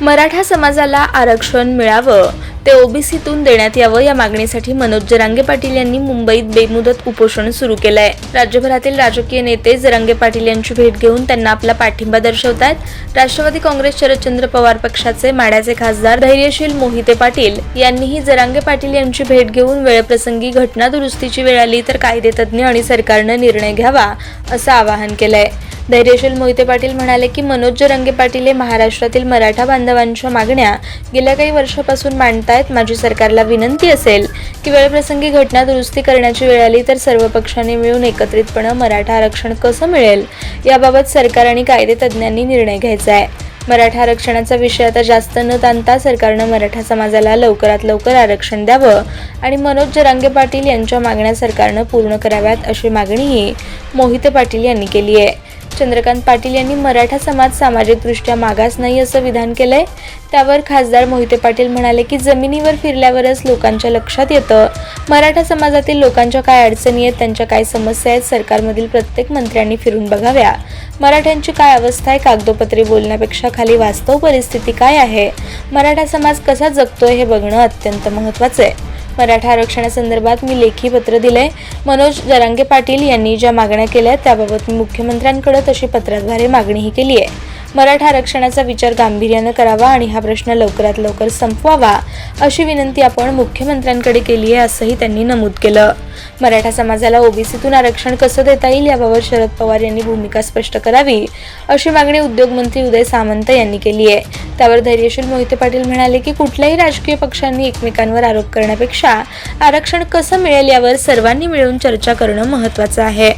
मराठा समाजाला आरक्षण मिळावं ते ओबीसीतून देण्यात यावं या मागणीसाठी मनोज जरांगे पाटील यांनी मुंबईत बेमुदत उपोषण सुरू केलं आहे राज्यभरातील राजकीय नेते जरांगे पाटील यांची भेट घेऊन त्यांना आपला पाठिंबा दर्शवत आहेत राष्ट्रवादी काँग्रेस शरदचंद्र पवार पक्षाचे माड्याचे खासदार धैर्यशील मोहिते पाटील यांनीही जरांगे पाटील यांची भेट घेऊन वेळप्रसंगी घटना दुरुस्तीची वेळ आली तर कायदेतज्ञ आणि सरकारनं निर्णय घ्यावा असं आवाहन केलं आहे धैर्यशील मोहिते पाटील म्हणाले की मनोज जरंगे पाटील हे महाराष्ट्रातील मराठा बांधवांच्या मागण्या गेल्या काही वर्षापासून मांडतायत. माझी सरकारला विनंती असेल की वेळप्रसंगी घटना दुरुस्ती करण्याची वेळ आली तर सर्व पक्षांनी मिळून एकत्रितपणे मराठा आरक्षण कसं मिळेल याबाबत सरकार आणि कायदे तज्ज्ञांनी निर्णय घ्यायचा आहे. मराठा आरक्षणाचा विषय आता जास्त न ताणता सरकारनं मराठा समाजाला लवकरात लवकर आरक्षण द्यावं आणि मनोज जरांगे पाटील यांच्या मागण्या सरकारनं पूर्ण कराव्यात अशी मागणीही मोहिते पाटील यांनी केली आहे. चंद्रकांत पाटील यांनी मराठा समाज सामाजिकदृष्ट्या मागास नाही असं विधान केलंय. त्यावर खासदार मोहिते पाटील म्हणाले की जमिनीवर फिरल्यावरच लोकांच्या लक्षात येतं. मराठा समाजातील लोकांच्या काय अडचणी आहेत त्यांच्या काय समस्या आहेत सरकारमधील प्रत्येक मंत्र्यांनी फिरून बघाव्या. मराठ्यांची काय अवस्था आहे कागदोपत्री बोलण्यापेक्षा खाली वास्तव परिस्थिती काय आहे? मराठा समाज कसा जगतोय हे बघणं अत्यंत महत्त्वाचं आहे. मराठा आरक्षणासंदर्भात मी लेखी पत्र दिलंय. मनोज जरांगे पाटील यांनी ज्या मागण्या केल्या त्याबाबत मी मुख्यमंत्र्यांकडे तशी पत्राद्वारे मागणीही केली आहे. मराठा आरक्षणाचा विचार गांभीर्यानं करावा आणि हा प्रश्न लवकरात लवकर संपवावा अशी विनंती आपण मुख्यमंत्र्यांकडे केली आहे असंही त्यांनी नमूद केलं. मराठा समाजाला ओबीसीतून आरक्षण कसं देता येईल याबाबत शरद पवार यांनी भूमिका स्पष्ट करावी अशी मागणी उद्योगमंत्री उदय सामंत यांनी केली आहे. त्यावर धैर्यशील मोहिते पाटील म्हणाले की कुठल्याही राजकीय पक्षांनी एकमेकांवर आरोप करण्यापेक्षा आरक्षण कसं मिळेल यावर सर्वांनी मिळून चर्चा करणं महत्त्वाचं आहे.